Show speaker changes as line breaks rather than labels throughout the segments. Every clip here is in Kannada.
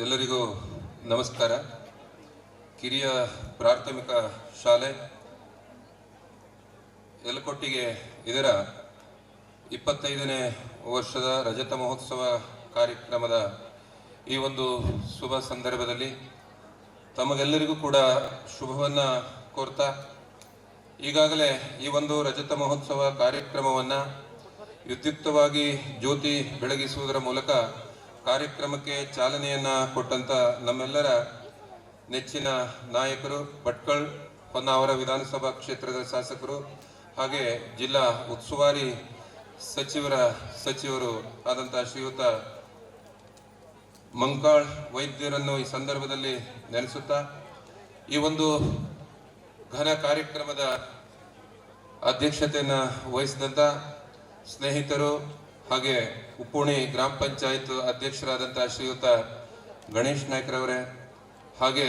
ಎಲ್ಲರಿಗೂ ನಮಸ್ಕಾರ. ಕಿರಿಯ ಪ್ರಾಥಮಿಕ ಶಾಲೆ ಎಲ್ಕೊಟ್ಟಿಗೆ ಇದರ ಇಪ್ಪತ್ತೈದನೇ ವರ್ಷದ ರಜತ ಮಹೋತ್ಸವ ಕಾರ್ಯಕ್ರಮದ ಈ ಒಂದು ಶುಭ ಸಂದರ್ಭದಲ್ಲಿ ತಮಗೆಲ್ಲರಿಗೂ ಕೂಡ ಶುಭವನ್ನು ಕೋರ್ತಾ, ಈಗಾಗಲೇ ಈ ಒಂದು ರಜತ ಮಹೋತ್ಸವ ಕಾರ್ಯಕ್ರಮವನ್ನು ವಿದ್ಯುಕ್ತವಾಗಿ ಜ್ಯೋತಿ ಬೆಳಗಿಸುವುದರ ಮೂಲಕ ಕಾರ್ಯಕ್ರಮಕ್ಕೆ ಚಾಲನೆಯನ್ನ ಕೊಟ್ಟಂತ ನಮ್ಮೆಲ್ಲರ ನೆಚ್ಚಿನ ನಾಯಕರು ಭಟ್ಕಳ್ ಹೊನ್ನಾವರ ವಿಧಾನಸಭಾ ಕ್ಷೇತ್ರದ ಶಾಸಕರು ಹಾಗೆ ಜಿಲ್ಲಾ ಉಸ್ತುವಾರಿ ಸಚಿವರ ಸಚಿವರು ಆದಂತಹ ಶ್ರೀಯುತ ಮಂಕಾಳ್ ವೈದ್ಯರನ್ನು ಈ ಸಂದರ್ಭದಲ್ಲಿ ನೆನೆಸುತ್ತಾ, ಈ ಒಂದು ಘನ ಕಾರ್ಯಕ್ರಮದ ಅಧ್ಯಕ್ಷತೆಯನ್ನು ವಹಿಸಿದಂತ ಸ್ನೇಹಿತರು ಹಾಗೆ ಉಪ್ಪುಣಿ ಗ್ರಾಮ ಪಂಚಾಯತ್ ಅಧ್ಯಕ್ಷರಾದಂತಹ ಶ್ರೀಯುತ ಗಣೇಶ್ ನಾಯ್ಕರವರೇ, ಹಾಗೆ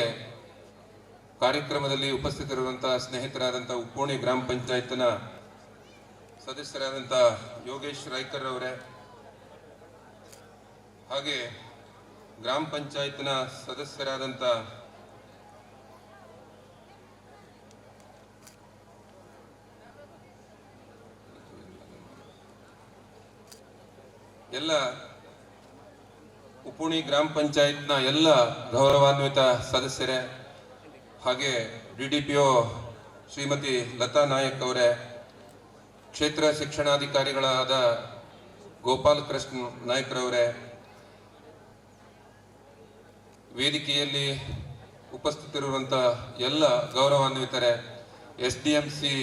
ಕಾರ್ಯಕ್ರಮದಲ್ಲಿ ಉಪಸ್ಥಿತರಿರುವಂತಹ ಸ್ನೇಹಿತರಾದಂತಹ ಉಪ್ಪುಣಿ ಗ್ರಾಮ ಪಂಚಾಯತ್ನ ಸದಸ್ಯರಾದಂತಹ ಯೋಗೇಶ್ ರಾಯ್ಕರ್ ಅವರೇ ಹಾಗೆ ಗ್ರಾಮ ಪಂಚಾಯತ್ನ ಸದಸ್ಯರಾದಂತ ಎಲ್ಲ ಉಪುಣಿ ಗ್ರಾಮ ಪಂಚಾಯತ್ನ ಎಲ್ಲ ಗೌರವಾನ್ವಿತ ಸದಸ್ಯರೇ, ಹಾಗೆ D D P O Shrimati Latha Nayak ಅವರೇ, ಕ್ಷೇತ್ರ ಶಿಕ್ಷಣಾಧಿಕಾರಿಗಳಾದ ಗೋಪಾಲ್ ಕೃಷ್ಣ ನಾಯ್ಕರವರೇ ವೇದಿಕೆಯಲ್ಲಿ ಉಪಸ್ಥಿತರಿರುವಂತ ಎಲ್ಲ ಗೌರವಾನ್ವಿತರೇ, ಎಸ್ ಡಿ ಎಂ ಸಿ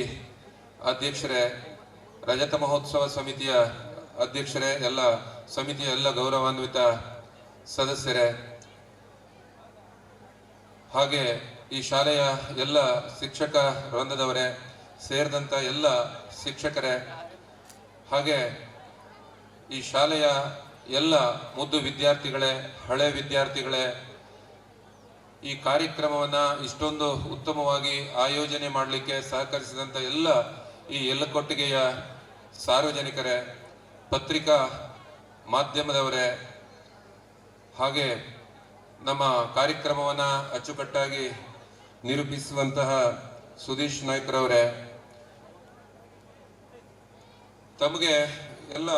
ಅಧ್ಯಕ್ಷರೇ, ರಜತ ಮಹೋತ್ಸವ ಸಮಿತಿಯ ಅಧ್ಯಕ್ಷರೇ, ಎಲ್ಲ ಸಮಿತಿಯ ಎಲ್ಲ ಗೌರವಾನ್ವಿತ ಸದಸ್ಯರೇ, ಹಾಗೆ ಈ ಶಾಲೆಯ ಎಲ್ಲ ಶಿಕ್ಷಕ ವೃಂದದವರೇ ಸೇರಿದಂಥ ಎಲ್ಲ ಶಿಕ್ಷಕರೇ, ಹಾಗೆ ಈ ಶಾಲೆಯ ಎಲ್ಲ ಮುದ್ದು ವಿದ್ಯಾರ್ಥಿಗಳೇ, ಹಳೆ ವಿದ್ಯಾರ್ಥಿಗಳೇ, ಈ ಕಾರ್ಯಕ್ರಮವನ್ನು ಇಷ್ಟೊಂದು ಉತ್ತಮವಾಗಿ ಆಯೋಜನೆ ಮಾಡಲಿಕ್ಕೆ ಸಹಕರಿಸಿದಂಥ ಎಲ್ಲ ಈ ಎಲ್ಲಕೊಟ್ಟಿಗೆಯ ಸಾರ್ವಜನಿಕರೇ ಪತ್ರಿಕಾ ಮಾಧ್ಯಮದವರೇ, ಹಾಗೆ ನಮ್ಮ ಕಾರ್ಯಕ್ರಮವನ್ನ ಅಚ್ಚುಕಟ್ಟಾಗಿ ನಿರೂಪಿಸುವಂತಹ ಸುದೀಶ್ ನಾಯ್ಕರವರೇ, ತಮಗೆ ಎಲ್ಲ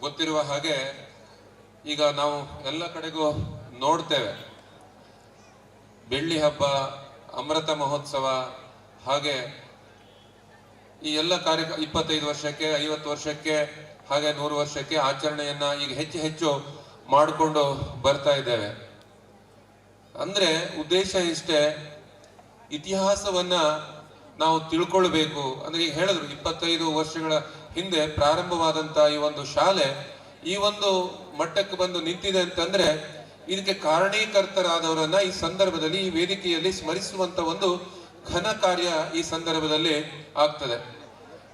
ಗೊತ್ತಿರುವ ಹಾಗೆ ಈಗ ನಾವು ಎಲ್ಲ ಕಡೆಗೂ ನೋಡ್ತೇವೆ. ಬೆಳ್ಳಿ ಹಬ್ಬ, ಅಮೃತ ಮಹೋತ್ಸವ, ಹಾಗೆ ಈ ಎಲ್ಲ ಕಾರ್ಯ ಇಪ್ಪತ್ತೈದು ವರ್ಷಕ್ಕೆ, ಐವತ್ತು ವರ್ಷಕ್ಕೆ ಹಾಗೆ ನೂರು ವರ್ಷಕ್ಕೆ ಆಚರಣೆಯನ್ನ ಈಗ ಹೆಚ್ಚು ಹೆಚ್ಚು ಮಾಡಿಕೊಂಡು ಬರ್ತಾ ಇದ್ದೇವೆ. ಅಂದ್ರೆ ಉದ್ದೇಶ ಇಷ್ಟೇ, ಇತಿಹಾಸವನ್ನ ನಾವು ತಿಳ್ಕೊಳ್ಬೇಕು. ಅಂದ್ರೆ ಈಗ ಹೇಳಿದ್ರು, ಇಪ್ಪತ್ತೈದು ವರ್ಷಗಳ ಹಿಂದೆ ಪ್ರಾರಂಭವಾದಂತ ಈ ಒಂದು ಶಾಲೆ ಈ ಒಂದು ಮಟ್ಟಕ್ಕೆ ಬಂದು ನಿಂತಿದೆ ಅಂತಂದ್ರೆ ಇದಕ್ಕೆ ಕಾರಣೀಕರ್ತರಾದವರನ್ನ ಈ ಸಂದರ್ಭದಲ್ಲಿ ಈ ವೇದಿಕೆಯಲ್ಲಿ ಸ್ಮರಿಸುವಂತ ಒಂದು ಘನ ಕಾರ್ಯ ಈ ಸಂದರ್ಭದಲ್ಲಿ ಆಗ್ತದೆ.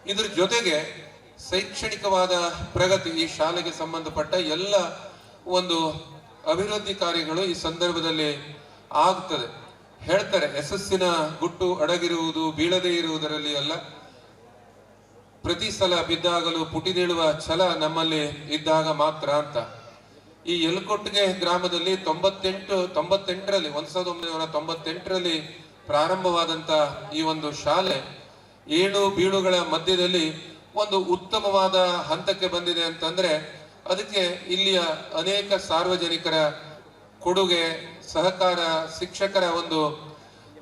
ಇದ್ರ ಜೊತೆಗೆ ಶೈಕ್ಷಣಿಕವಾದ ಪ್ರಗತಿ ಈ ಶಾಲೆಗೆ ಸಂಬಂಧಪಟ್ಟ ಎಲ್ಲ ಒಂದು ಅಭಿವೃದ್ಧಿ ಕಾರ್ಯಗಳು ಈ ಸಂದರ್ಭದಲ್ಲಿ ಆಗ್ತದೆ. ಹೇಳ್ತಾರೆ, ಯಶಸ್ಸಿನ ಗುಟ್ಟು ಅಡಗಿರುವುದು ಬೀಳದೇ ಇರುವುದರಲ್ಲಿ ಅಲ್ಲ. ಪ್ರತಿ ಸಲ ಬಿದ್ದಾಗಲೂ ಪುಟಿದೇಳುವ ಛಲ ನಮ್ಮಲ್ಲಿ ಇದ್ದಾಗ ಮಾತ್ರ ಅಂತ. ಈ ಯಲಕೊಟ್ಟಿಗೆ ಗ್ರಾಮದಲ್ಲಿ ತೊಂಬತ್ತೆಂಟು, ತೊಂಬತ್ತೆಂಟರಲ್ಲಿ ಒಂದು ಸಾವಿರದ ಒಂಬೈನೂರ ತೊಂಬತ್ತೆಂಟರಲ್ಲಿ ಪ್ರಾರಂಭವಾದಂತ ಈ ಒಂದು ಶಾಲೆ ಏಳು ಬೀಳುಗಳ ಮಧ್ಯದಲ್ಲಿ ಒಂದು ಉತ್ತಮವಾದ ಹಂತಕ್ಕೆ ಬಂದಿದೆ ಅಂತಂದ್ರೆ ಅದಕ್ಕೆ ಇಲ್ಲಿಯ ಅನೇಕ ಸಾರ್ವಜನಿಕರ ಕೊಡುಗೆ, ಸಹಕಾರ, ಶಿಕ್ಷಕರ ಒಂದು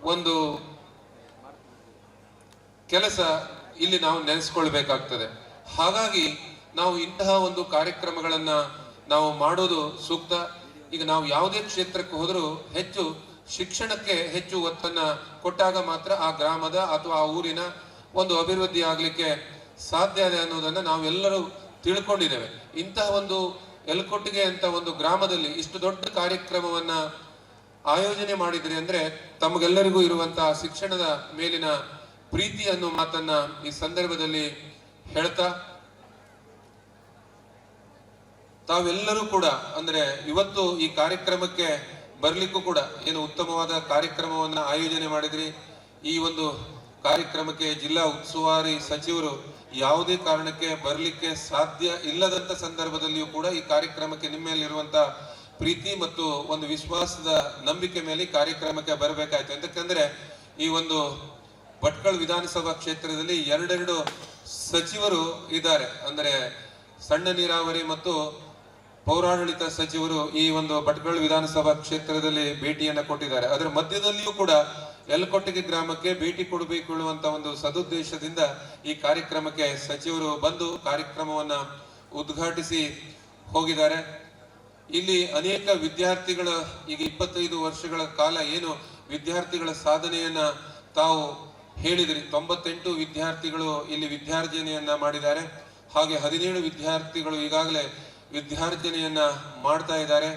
ಒಂದು ಕೆಲಸ ಇಲ್ಲಿ ನಾವು ನೆನೆಸ್ಕೊಳ್ಬೇಕಾಗ್ತದೆ. ಹಾಗಾಗಿ ನಾವು ಇಂತಹ ಒಂದು ಕಾರ್ಯಕ್ರಮಗಳನ್ನ ನಾವು ಮಾಡೋದು ಸೂಕ್ತ. ಈಗ ನಾವು ಯಾವುದೇ ಕ್ಷೇತ್ರಕ್ಕೆ ಹೋದರೂ ಹೆಚ್ಚು ಶಿಕ್ಷಣಕ್ಕೆ ಹೆಚ್ಚು ಒತ್ತನ್ನ ಕೊಟ್ಟಾಗ ಮಾತ್ರ ಆ ಗ್ರಾಮದ ಅಥವಾ ಆ ಊರಿನ ಒಂದು ಅಭಿವೃದ್ಧಿ ಆಗ್ಲಿಕ್ಕೆ ಸಾಧ್ಯ ಇದೆ ಅನ್ನೋದನ್ನು ನಾವೆಲ್ಲರೂ ತಿಳ್ಕೊಂಡಿದ್ದೇವೆ. ಇಂತಹ ಒಂದು ಎಲ್ಕೊಟ್ಟಿಗೆ ಅಂತ ಒಂದು ಗ್ರಾಮದಲ್ಲಿ ಇಷ್ಟು ದೊಡ್ಡ ಕಾರ್ಯಕ್ರಮವನ್ನ ಆಯೋಜನೆ ಮಾಡಿದ್ರಿ ಅಂದ್ರೆ ತಮಗೆಲ್ಲರಿಗೂ ಇರುವಂತಹ ಶಿಕ್ಷಣದ ಮೇಲಿನ ಪ್ರೀತಿ ಅನ್ನೋ ಮಾತನ್ನ ಈ ಸಂದರ್ಭದಲ್ಲಿ ಹೇಳ್ತಾ, ತಾವೆಲ್ಲರೂ ಕೂಡ ಅಂದ್ರೆ ಇವತ್ತು ಈ ಕಾರ್ಯಕ್ರಮಕ್ಕೆ ಬರಲಿಕ್ಕೂ ಕೂಡ ಏನು ಉತ್ತಮವಾದ ಕಾರ್ಯಕ್ರಮವನ್ನ ಆಯೋಜನೆ ಮಾಡಿದ್ರಿ. ಈ ಒಂದು ಕಾರ್ಯಕ್ರಮಕ್ಕೆ ಜಿಲ್ಲಾ ಉಸ್ತುವಾರಿ ಸಚಿವರು ಯಾವುದೇ ಕಾರಣಕ್ಕೆ ಬರಲಿಕ್ಕೆ ಸಾಧ್ಯ ಇಲ್ಲದಂತ ಸಂದರ್ಭದಲ್ಲಿಯೂ ಕೂಡ ಈ ಕಾರ್ಯಕ್ರಮಕ್ಕೆ ನಿಮ್ಮಲ್ಲಿರುವಂತ ಪ್ರೀತಿ ಮತ್ತು ಒಂದು ವಿಶ್ವಾಸದ ನಂಬಿಕೆ ಮೇಲೆ ಕಾರ್ಯಕ್ರಮಕ್ಕೆ ಬರಬೇಕಾಯ್ತು. ಯಾಕಂದ್ರೆ ಈ ಒಂದು ಭಟ್ಕಳ ವಿಧಾನಸಭಾ ಕ್ಷೇತ್ರದಲ್ಲಿ ಎರಡೆರಡು ಸಚಿವರು ಇದ್ದಾರೆ. ಅಂದ್ರೆ ಸಣ್ಣ ನೀರಾವರಿ ಮತ್ತು ಪೌರಾಡಳಿತ ಸಚಿವರು ಈ ಒಂದು ಭಟ್ಕಳ ವಿಧಾನಸಭಾ ಕ್ಷೇತ್ರದಲ್ಲಿ ಭೇಟಿಯನ್ನ ಕೊಟ್ಟಿದ್ದಾರೆ. ಅದರ ಮಧ್ಯದಲ್ಲಿಯೂ ಕೂಡ ಯಲಕೊಟ್ಟಿಗೆ ಗ್ರಾಮಕ್ಕೆ ಭೇಟಿ ಕೊಡಬೇಕು ಅನ್ನುವಂತ ಒಂದು ಸದುದ್ದೇಶದಿಂದ ಈ ಕಾರ್ಯಕ್ರಮಕ್ಕೆ ಸಚಿವರು ಬಂದು ಕಾರ್ಯಕ್ರಮವನ್ನ ಉದ್ಘಾಟಿಸಿ ಹೋಗಿದ್ದಾರೆ. ಇಲ್ಲಿ ಅನೇಕ ವಿದ್ಯಾರ್ಥಿಗಳ ಈಗ ಇಪ್ಪತ್ತೈದು ವರ್ಷಗಳ ಕಾಲ ಏನು ವಿದ್ಯಾರ್ಥಿಗಳ ಸಾಧನೆಯನ್ನ ತಾವು ಹೇಳಿದ್ರಿ. ತೊಂಬತ್ತೆಂಟು ವಿದ್ಯಾರ್ಥಿಗಳು ಇಲ್ಲಿ ವಿದ್ಯಾರ್ಜನೆಯನ್ನ ಮಾಡಿದ್ದಾರೆ. ಹಾಗೆ ಹದಿನೇಳು ವಿದ್ಯಾರ್ಥಿಗಳು ಈಗಾಗಲೇ ವಿದ್ಯಾರ್ಜನೆಯನ್ನ ಮಾಡ್ತಾ ಇದ್ದಾರೆ.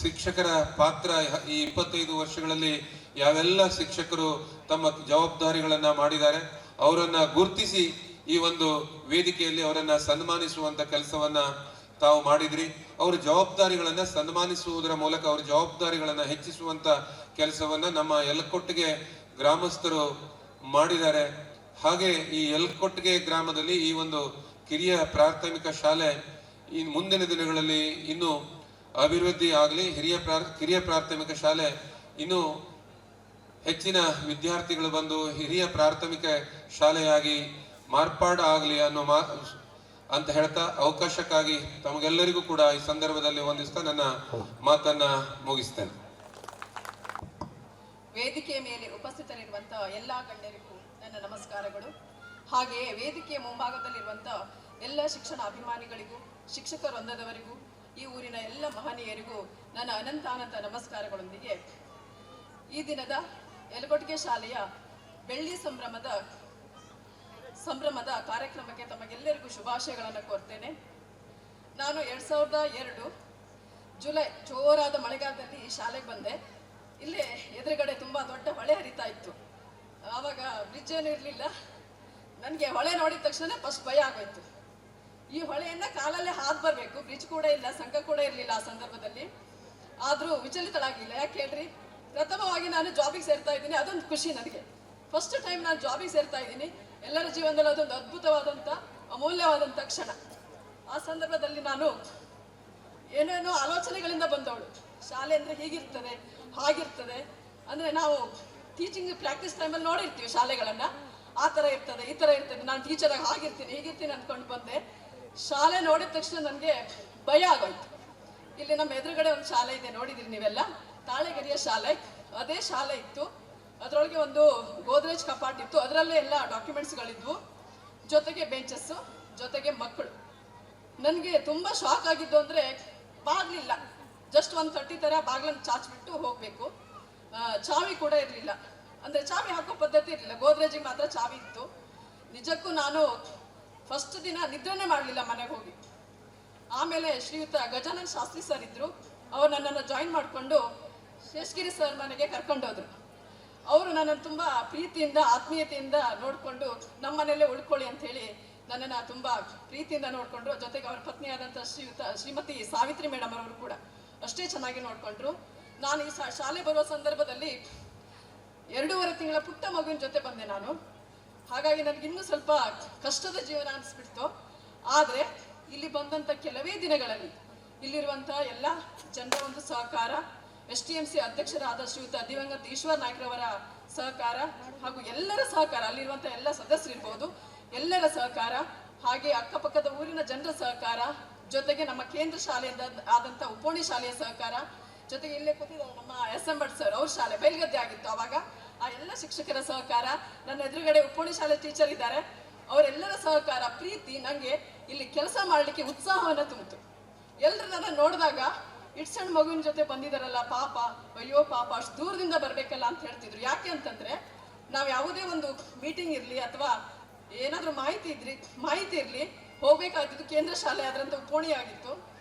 ಶಿಕ್ಷಕರ ಪಾತ್ರ ಈ ಇಪ್ಪತ್ತೈದು ವರ್ಷಗಳಲ್ಲಿ ಯಾವೆಲ್ಲ ಶಿಕ್ಷಕರು ತಮ್ಮ ಜವಾಬ್ದಾರಿಗಳನ್ನ ಮಾಡಿದ್ದಾರೆ, ಅವರನ್ನ ಗುರುತಿಸಿ ಈ ಒಂದು ವೇದಿಕೆಯಲ್ಲಿ ಅವರನ್ನ ಸನ್ಮಾನಿಸುವಂತ ಕೆಲಸವನ್ನ ತಾವು ಮಾಡಿದ್ರಿ. ಅವರ ಜವಾಬ್ದಾರಿಗಳನ್ನ ಸನ್ಮಾನಿಸುವುದರ ಮೂಲಕ ಅವರ ಜವಾಬ್ದಾರಿಗಳನ್ನ ಹೆಚ್ಚಿಸುವಂತ ಕೆಲಸವನ್ನ ನಮ್ಮ ಎಲ್ಕೊಟ್ಟಿಗೆ ಗ್ರಾಮಸ್ಥರು ಮಾಡಿದ್ದಾರೆ. ಹಾಗೆ ಈ ಎಲ್ಕೊಟ್ಟಿಗೆ ಗ್ರಾಮದಲ್ಲಿ ಈ ಒಂದು ಕಿರಿಯ ಪ್ರಾಥಮಿಕ ಶಾಲೆ ಈ ಮುಂದಿನ ದಿನಗಳಲ್ಲಿ ಇನ್ನು ಅಭಿವೃದ್ಧಿ ಆಗಲಿ, ಹಿರಿಯ ಪ್ರಾ ಕಿರಿಯ ಪ್ರಾಥಮಿಕ ಶಾಲೆ ಇನ್ನು ಹೆಚ್ಚಿನ ವಿದ್ಯಾರ್ಥಿಗಳು ಬಂದು ಹಿರಿಯ ಪ್ರಾಥಮಿಕ ಶಾಲೆಯಾಗಿ ಮಾರ್ಪಾಡು ಆಗಲಿ ಅನ್ನೋ ಮಾ ಅಂತ ಹೇಳ್ತಾ ಅವಕಾಶಕ್ಕಾಗಿ ತಮಗೆಲ್ಲರಿಗೂ ಕೂಡ ಈ ಸಂದರ್ಭದಲ್ಲಿ ಹೊಂದಿಸ್ತಾ ನನ್ನ ಮಾತನ್ನ ಮುಗಿಸ್ತೇನೆ.
ವೇದಿಕೆಯ ಮೇಲೆ ಉಪಸ್ಥಿತರಿರುವಂತಹ ಎಲ್ಲಾ ಗಣ್ಯರಿಗೂ ನನ್ನ ನಮಸ್ಕಾರಗಳು. ಹಾಗೆಯೇ ವೇದಿಕೆಯ ಮುಂಭಾಗದಲ್ಲಿರುವಂತಹ ಎಲ್ಲ ಶಿಕ್ಷಣ ಅಭಿಮಾನಿಗಳಿಗೂ, ಶಿಕ್ಷಕರೊಂದದವರಿಗೂ, ಈ ಊರಿನ ಎಲ್ಲ ಮಹನೀಯರಿಗೂ ನನ್ನ ಅನಂತ ಅನಂತ ನಮಸ್ಕಾರಗಳೊಂದಿಗೆ ಈ ದಿನದ ಯಲಕೊಟ್ಟಿಗೆ ಶಾಲೆಯ ಬೆಳ್ಳಿ ಸಂಭ್ರಮದ ಸಂಭ್ರಮದ ಕಾರ್ಯಕ್ರಮಕ್ಕೆ ತಮಗೆಲ್ಲರಿಗೂ ಶುಭಾಶಯಗಳನ್ನು ಕೋರ್ತೇನೆ. ನಾನು ಎರಡ್ ಸಾವಿರದ ಎರಡು ಜುಲೈ ಜೋರಾದ ಮಳೆಗಾಲದಲ್ಲಿ ಶಾಲೆಗೆ ಬಂದೆ. ಇಲ್ಲೇ ಎದುರುಗಡೆ ತುಂಬಾ ದೊಡ್ಡ ಹೊಳೆ ಹರಿತಾ ಇತ್ತು. ಆವಾಗ ಬ್ರಿಡ್ಜ್ ಏನು ಇರಲಿಲ್ಲ. ನನಗೆ ಹೊಳೆ ನೋಡಿದ ತಕ್ಷಣ ಫಸ್ಟ್ ಭಯ ಆಗೋಯ್ತು. ಈ ಹೊಳೆಯನ್ನ ಕಾಲಲ್ಲೇ ಹಾದು ಬರಬೇಕು. ಬ್ರಿಡ್ಜ್ ಕೂಡ ಇಲ್ಲ, ಸಂಘ ಕೂಡ ಇರಲಿಲ್ಲ ಆ ಸಂದರ್ಭದಲ್ಲಿ. ಆದರೂ ವಿಚಲಿತಳಾಗಿಲ್ಲ. ಯಾಕೆ ಹೇಳ್ರಿ? ಪ್ರಥಮವಾಗಿ ನಾನು ಜಾಬಿಗೆ ಸೇರ್ತಾ ಇದ್ದೀನಿ, ಅದೊಂದು ಖುಷಿ ನನಗೆ. ಫಸ್ಟ್ ಟೈಮ್ ನಾನು ಜಾಬಿಗೆ ಸೇರ್ತಾ ಇದ್ದೀನಿ, ಎಲ್ಲರ ಜೀವನದಲ್ಲಿ ಅದೊಂದು ಅದ್ಭುತವಾದಂಥ, ಅಮೂಲ್ಯವಾದಂಥ ಕ್ಷಣ. ಆ ಸಂದರ್ಭದಲ್ಲಿ ನಾನು ಏನೇನೋ ಆಲೋಚನೆಗಳಿಂದ ಬಂದವಳು. ಶಾಲೆ ಅಂದರೆ ಹೀಗಿರ್ತದೆ, ಹಾಗಿರ್ತದೆ. ಅಂದರೆ ನಾವು ಟೀಚಿಂಗ್ ಪ್ರಾಕ್ಟೀಸ್ ಟೈಮಲ್ಲಿ ನೋಡಿರ್ತೀವಿ ಶಾಲೆಗಳನ್ನು. ಆ ಥರ ಇರ್ತದೆ, ಈ ಥರ ಇರ್ತದೆ. ನಾನು ಟೀಚರ್ ಆಗಿ ಹಾಗಿರ್ತೀನಿ, ಹೀಗಿರ್ತೀನಿ ಅಂದ್ಕೊಂಡು ಬಂದೆ. ಶಾಲೆ ನೋಡಿದ ತಕ್ಷಣ ನನಗೆ ಭಯ ಆಗೋಯ್ತು. ಇಲ್ಲಿ ನಮ್ಮ ಎದುರುಗಡೆ ಒಂದು ಶಾಲೆ ಇದೆ, ನೋಡಿದಿರಿ ನೀವೆಲ್ಲ? ತಾಳೆಗೆರೆಯ ಶಾಲೆ, ಅದೇ ಶಾಲೆ ಇತ್ತು. ಅದರೊಳಗೆ ಒಂದು ಗೋದ್ರೇಜ್ ಕಪಾಟ್ ಇತ್ತು ಅದರಲ್ಲೇ ಎಲ್ಲ ಡಾಕ್ಯುಮೆಂಟ್ಸ್ಗಳಿದ್ವು. ಜೊತೆಗೆ ಬೆಂಚಸ್ಸು ಜೊತೆಗೆ ಮಕ್ಕಳು. ನನಗೆ ತುಂಬ ಶಾಕ್ ಆಗಿದ್ದು ಅಂದರೆ ಬಾಗ್ಲಿಲ್ಲ. ಜಸ್ಟ್ ಒಂದು ತಟ್ಟಿ ಥರ ಬಾಗ್ಲನ್ನು ಚಾಚ್ಬಿಟ್ಟು ಹೋಗಬೇಕು. ಚಾವಿ ಕೂಡ ಇರಲಿಲ್ಲ. ಅಂದರೆ ಚಾವಿ ಹಾಕೋ ಪದ್ಧತಿ ಇರಲಿಲ್ಲ. ಗೋದ್ರೇಜಿಗೆ ಮಾತ್ರ ಚಾವಿ ಇತ್ತು. ನಿಜಕ್ಕೂ ನಾನು ಫಸ್ಟ್ ದಿನ ನಿದ್ರೆನೇ ಮಾಡಲಿಲ್ಲ ಮನೆಗೆ ಹೋಗಿ. ಆಮೇಲೆ ಶ್ರೀಯುತ ಗಜಾನಂದ ಶಾಸ್ತ್ರಿ ಸರ್ ಇದ್ದರು ಅವರು ನನ್ನನ್ನು ಜಾಯಿನ್ ಮಾಡಿಕೊಂಡು ಶೇಷಗಿರಿ ಸರ್ ಮನೆಗೆ ಕರ್ಕೊಂಡೋದ್ರು. ಅವರು ನನ್ನನ್ನು ತುಂಬಾ ಪ್ರೀತಿಯಿಂದ, ಆತ್ಮೀಯತೆಯಿಂದ ನೋಡಿಕೊಂಡು ನಮ್ಮ ಮನೆಯಲ್ಲೇ ಉಳ್ಕೊಳ್ಳಿ ಅಂತ ಹೇಳಿ ನನ್ನನ್ನು ತುಂಬ ಪ್ರೀತಿಯಿಂದ ನೋಡಿಕೊಂಡ್ರು. ಜೊತೆಗೆ ಅವರ ಪತ್ನಿಯಾದಂಥ ಶ್ರೀಯುತ, ಶ್ರೀಮತಿ ಸಾವಿತ್ರಿ ಮೇಡಮ್ ಅವರು ಕೂಡ ಅಷ್ಟೇ ಚೆನ್ನಾಗಿ ನೋಡಿಕೊಂಡ್ರು. ನಾನು ಈ ಶಾಲೆ ಬರುವ ಸಂದರ್ಭದಲ್ಲಿ ಎರಡೂವರೆ ತಿಂಗಳ ಪುಟ್ಟ ಮಗುವಿನ ಜೊತೆ ಬಂದೆ ನಾನು. ಹಾಗಾಗಿ ನನಗೆ ಇನ್ನೂ ಸ್ವಲ್ಪ ಕಷ್ಟದ ಜೀವನ ಅನಿಸ್ಬಿಡ್ತು. ಆದರೆ ಇಲ್ಲಿ ಬಂದಂಥ ಕೆಲವೇ ದಿನಗಳಲ್ಲಿ ಇಲ್ಲಿರುವಂಥ ಎಲ್ಲ ಜನರ ಒಂದು ಸಹಕಾರ ಎಸ್ ಟಿ ಎಂ ಸಿ ಅಧ್ಯಕ್ಷರಾದ ಶ್ರೀಯುತ ದಿವಂಗತ ಈಶ್ವರ್ ನಾಯ್ಕರವರ ಸಹಕಾರ ಹಾಗೂ ಎಲ್ಲರ ಸಹಕಾರ ಅಲ್ಲಿರುವಂತಹ ಎಲ್ಲ ಸದಸ್ಯರಿರ್ಬೋದು, ಎಲ್ಲರ ಸಹಕಾರ ಹಾಗೆ ಅಕ್ಕಪಕ್ಕದ ಊರಿನ ಜನರ ಸಹಕಾರ, ಜೊತೆಗೆ ನಮ್ಮ ಕೇಂದ್ರ ಶಾಲೆಯಿಂದ ಆದಂಥ ಉಪೋಣಿ ಶಾಲೆಯ ಸಹಕಾರ, ಜೊತೆಗೆ ಇಲ್ಲೇ ಕೂತಿದ್ದಾರೆ ನಮ್ಮ ಎಸ್ ಎಂ ಭಟ್ ಸರ್ ಅವ್ರ ಶಾಲೆ ಬೈಲ್ಗದ್ದೆ ಆಗಿತ್ತು ಅವಾಗ. ಆ ಎಲ್ಲ ಶಿಕ್ಷಕರ ಸಹಕಾರ, ನನ್ನ ಎದುರುಗಡೆ ಉಪೋಣಿ ಶಾಲೆ ಟೀಚರ್ ಇದ್ದಾರೆ. ಅವರೆಲ್ಲರ ಸಹಕಾರ, ಪ್ರೀತಿ ನನಗೆ ಇಲ್ಲಿ ಕೆಲಸ ಮಾಡಲಿಕ್ಕೆ ಉತ್ಸಾಹವನ್ನು ತುಂಬಿತು. ಎಲ್ಲರೂ ನನ್ನ ನೋಡಿದಾಗ ಇಟ್ ಸಣ್ಣ ಮಗುವಿನ ಜೊತೆ ಬಂದಿದಾರಲ್ಲ, ಪಾಪ. ಅಯ್ಯೋ, ಪಾಪ, ಅಷ್ಟು ದೂರದಿಂದ ಬರಬೇಕಲ್ಲ ಅಂತ ಹೇಳ್ತಿದ್ರು. ಯಾಕೆ ಅಂತಂದ್ರೆ, ನಾವು ಯಾವುದೇ ಒಂದು ಮೀಟಿಂಗ್ ಇರ್ಲಿ ಅಥವಾ ಏನಾದ್ರೂ ಮಾಹಿತಿ ಇದ್ರಿ, ಮಾಹಿತಿ ಇರ್ಲಿ, ಹೋಗಬೇಕಾಗಿದ್ದು ಕೇಂದ್ರ ಶಾಲೆ ಆದ್ರಂತ ಕೋಣಿ ಆಗಿತ್ತು.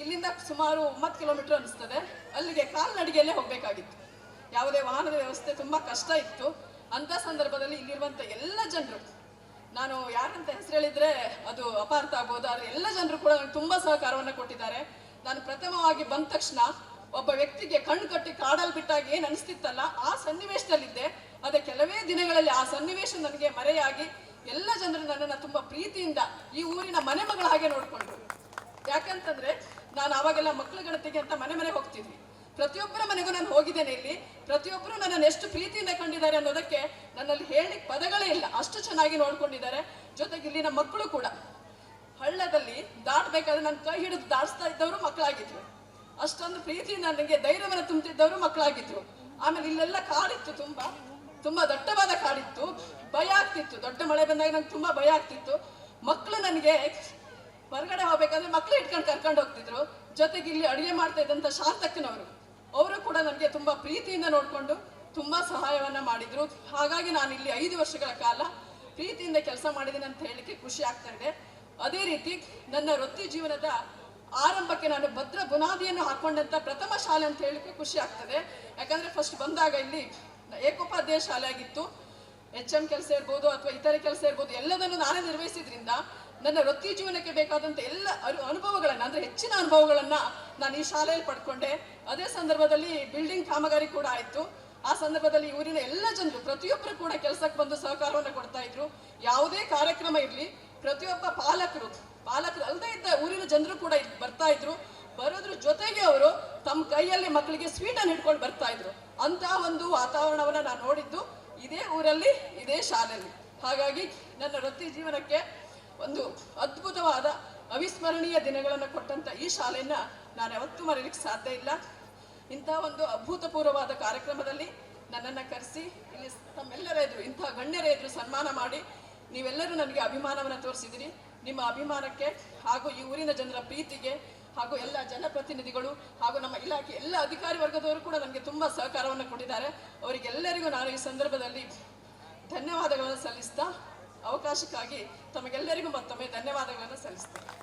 ಇಲ್ಲಿಂದ ಸುಮಾರು ಒಂಬತ್ತು ಕಿಲೋಮೀಟರ್ ಅನಿಸ್ತದೆ. ಅಲ್ಲಿಗೆ ಕಾಲ್ನಡಿಗೆಯಲ್ಲೇ ಹೋಗ್ಬೇಕಾಗಿತ್ತು. ಯಾವುದೇ ವಾಹನದ ವ್ಯವಸ್ಥೆ ತುಂಬಾ ಕಷ್ಟ ಇತ್ತು. ಅಂತ ಸಂದರ್ಭದಲ್ಲಿ ಇಲ್ಲಿರುವಂತ ಎಲ್ಲ ಜನರು, ನಾನು ಯಾರಂತ ಹೆಸರು ಹೇಳಿದ್ರೆ ಅದು ಅಪಾರ್ಥ ಆಗ್ಬೋದು, ಆದ್ರೆ ಎಲ್ಲ ಜನರು ಕೂಡ ತುಂಬಾ ಸಹಕಾರವನ್ನ ಕೊಟ್ಟಿದ್ದಾರೆ. ನಾನು ಪ್ರಥಮವಾಗಿ ಬಂದ ತಕ್ಷಣ ಒಬ್ಬ ವ್ಯಕ್ತಿಗೆ ಕಣ್ಣು ಕಟ್ಟಿ ಕಾಡಲ್ ಬಿಟ್ಟಾಗ ಏನ್ ಅನಿಸ್ತಿತ್ತಲ್ಲ, ಆ ಸನ್ನಿವೇಶದಲ್ಲಿದ್ದೆ. ಅದೇ ಕೆಲವೇ ದಿನಗಳಲ್ಲಿ ಆ ಸನ್ನಿವೇಶ ನನಗೆ ಮರೆಯಾಗಿ ಎಲ್ಲ ಜನರು ನನ್ನನ್ನು ತುಂಬಾ ಪ್ರೀತಿಯಿಂದ ಈ ಊರಿನ ಮನೆ ಮಗಳ ಹಾಗೆ ನೋಡ್ಕೊಂಡ್ರು. ಯಾಕಂತಂದ್ರೆ ನಾನು ಆವಾಗೆಲ್ಲ ಮಕ್ಕಳ ಗಣತಿಗೆ ಅಂತ ಮನೆ ಮನೆ ಹೋಗ್ತಿದ್ವಿ. ಪ್ರತಿಯೊಬ್ಬರ ಮನೆಗೂ ನಾನು ಹೋಗಿದ್ದೇನೆ ಇಲ್ಲಿ. ಪ್ರತಿಯೊಬ್ಬರು ನನ್ನನ್ನು ಎಷ್ಟು ಪ್ರೀತಿಯಿಂದ ಕಂಡಿದ್ದಾರೆ ಅನ್ನೋದಕ್ಕೆ ನನ್ನಲ್ಲಿ ಹೇಳಿ ಪದಗಳೇ ಇಲ್ಲ. ಅಷ್ಟು ಚೆನ್ನಾಗಿ ನೋಡ್ಕೊಂಡಿದ್ದಾರೆ. ಜೊತೆಗೆ ಇಲ್ಲಿನ ಮಕ್ಕಳು ಕೂಡ. ಹಳ್ಳದಲ್ಲಿ ದಾಟಬೇಕಾದ್ರೆ ನನ್ನ ಕೈ ಹಿಡಿದು ದಾಟಿಸ್ತಾ ಇದ್ದವರು ಮಕ್ಕಳಾಗಿದ್ರು. ಅಷ್ಟೊಂದು ಪ್ರೀತಿಯಿಂದ ನನಗೆ ಧೈರ್ಯವನ್ನು ತುಂಬುತ್ತಿದ್ದವರು ಮಕ್ಕಳಾಗಿದ್ರು. ಆಮೇಲೆ ಇಲ್ಲೆಲ್ಲ ಕಾಡಿತ್ತು ತುಂಬಾ ತುಂಬಾ ದಟ್ಟವಾದ ಕಾಡಿತ್ತು. ಭಯ ಆಗ್ತಿತ್ತು. ದೊಡ್ಡ ಮಳೆ ಬಂದಾಗ ನಂಗೆ ತುಂಬಾ ಭಯ ಆಗ್ತಿತ್ತು. ಮಕ್ಕಳು ನನಗೆ ಹೊರಗಡೆ ಹೋಗ್ಬೇಕಂದ್ರೆ ಮಕ್ಕಳು ಇಟ್ಕೊಂಡು ಕರ್ಕೊಂಡು ಹೋಗ್ತಿದ್ರು. ಜೊತೆಗೆ ಇಲ್ಲಿ ಅಡುಗೆ ಮಾಡ್ತಾ ಇದ್ದಂಥ ಶಾಂತಕ್ಕನವರು, ಅವರು ಕೂಡ ನನಗೆ ತುಂಬಾ ಪ್ರೀತಿಯಿಂದ ನೋಡಿಕೊಂಡು ತುಂಬಾ ಸಹಾಯವನ್ನ ಮಾಡಿದ್ರು. ಹಾಗಾಗಿ ನಾನು ಇಲ್ಲಿ ಐದು ವರ್ಷಗಳ ಕಾಲ ಪ್ರೀತಿಯಿಂದ ಕೆಲಸ ಮಾಡಿದ್ದೀನಿ ಅಂತ ಹೇಳಲಿಕ್ಕೆ ಖುಷಿ ಆಗ್ತಾ ಇದೆ. ಅದೇ ರೀತಿ ನನ್ನ ವೃತ್ತಿ ಜೀವನದ ಆರಂಭಕ್ಕೆ ನಾನು ಭದ್ರ ಬುನಾದಿಯನ್ನು ಹಾಕೊಂಡಂತ ಪ್ರಥಮ ಶಾಲೆ ಅಂತ ಹೇಳಲಿಕ್ಕೆ ಖುಷಿ ಆಗ್ತದೆ. ಯಾಕಂದ್ರೆ ಫಸ್ಟ್ ಬಂದಾಗ ಇಲ್ಲಿ ಏಕೋಪಾಧ್ಯಾಯ ಶಾಲೆ ಆಗಿತ್ತು. ಎಚ್ ಎಂ ಕೆಲಸ ಇರ್ಬೋದು ಅಥವಾ ಇತರೆ ಕೆಲಸ ಇರ್ಬೋದು ಎಲ್ಲದನ್ನು ನಾನೇ ನಿರ್ವಹಿಸಿದ್ರಿಂದ ನನ್ನ ವೃತ್ತಿ ಜೀವನಕ್ಕೆ ಬೇಕಾದಂತ ಎಲ್ಲ ಅನು- ಅನುಭವಗಳನ್ನ, ಅಂದ್ರೆ ಹೆಚ್ಚಿನ ಅನುಭವಗಳನ್ನ ನಾನು ಈ ಶಾಲೆಯಲ್ಲಿ ಪಡ್ಕೊಂಡೆ. ಅದೇ ಸಂದರ್ಭದಲ್ಲಿ ಬಿಲ್ಡಿಂಗ್ ಕಾಮಗಾರಿ ಕೂಡ ಆಯ್ತು. ಆ ಸಂದರ್ಭದಲ್ಲಿ ಊರಿನ ಎಲ್ಲ ಜನರು ಪ್ರತಿಯೊಬ್ಬರು ಕೂಡ ಕೆಲಸಕ್ಕೆ ಬಂದು ಸಹಕಾರವನ್ನು ಕೊಡ್ತಾ ಇದ್ರು. ಯಾವುದೇ ಕಾರ್ಯಕ್ರಮ ಇರಲಿ ಪ್ರತಿಯೊಬ್ಬ ಪಾಲಕರು ಪಾಲಕರು ಅಲ್ಲದೆ ಇದ್ದ ಊರಿನ ಜನರು ಕೂಡ ಇಲ್ಲಿ ಬರ್ತಾ ಇದ್ರು. ಬರೋದ್ರ ಜೊತೆಗೆ ಅವರು ತಮ್ಮ ಕೈಯಲ್ಲಿ ಮಕ್ಕಳಿಗೆ ಸ್ವೀಟ್ ಅನ್ನು ಹಿಡ್ಕೊಂಡು ಬರ್ತಾ ಇದ್ರು. ಅಂತ ಒಂದು ವಾತಾವರಣವನ್ನ ನಾನು ನೋಡಿದ್ದು. ಇದೇ ಊರಲ್ಲಿ, ಇದೇ ಶಾಲೆಯಲ್ಲಿ. ಹಾಗಾಗಿ ನನ್ನ ವೃತ್ತಿ ಜೀವನಕ್ಕೆ ಒಂದು ಅದ್ಭುತವಾದ ಅವಿಸ್ಮರಣೀಯ ದಿನಗಳನ್ನು ಕೊಟ್ಟಂತ ಈ ಶಾಲೆಯನ್ನ ನಾನು ಯಾವತ್ತೂ ಮರೀಲಿಕ್ಕೆ ಸಾಧ್ಯ ಇಲ್ಲ. ಇಂತಹ ಒಂದು ಅಭೂತಪೂರ್ವವಾದ ಕಾರ್ಯಕ್ರಮದಲ್ಲಿ ನನ್ನನ್ನು ಕರೆಸಿ, ಇಲ್ಲಿ ತಮ್ಮೆಲ್ಲರ ಎದುರು ಇಂತಹ ಗಣ್ಯರ ಎದುರು ಸನ್ಮಾನ ಮಾಡಿ ನೀವೆಲ್ಲರೂ ನನಗೆ ಅಭಿಮಾನವನ್ನು ತೋರಿಸಿದಿರಿ ನಿಮ್ಮ ಅಭಿಮಾನಕ್ಕೆ ಹಾಗೂ ಈ ಊರಿನ ಜನರ ಪ್ರೀತಿಗೆ ಹಾಗೂ ಎಲ್ಲ ಜನಪ್ರತಿನಿಧಿಗಳು ಹಾಗೂ ನಮ್ಮ ಇಲಾಖೆ ಎಲ್ಲ ಅಧಿಕಾರಿ ವರ್ಗದವರು ಕೂಡ ನನಗೆ ತುಂಬ ಸಹಕಾರವನ್ನು ಕೊಟ್ಟಿದ್ದಾರೆ. ಅವರಿಗೆಲ್ಲರಿಗೂ ನಾನು ಈ ಸಂದರ್ಭದಲ್ಲಿ ಧನ್ಯವಾದಗಳನ್ನು ಸಲ್ಲಿಸ್ತಾ ಅವಕಾಶಕ್ಕಾಗಿ ತಮಗೆಲ್ಲರಿಗೂ ಮತ್ತೊಮ್ಮೆ ಧನ್ಯವಾದಗಳನ್ನು ಸಲ್ಲಿಸ್ತೇನೆ.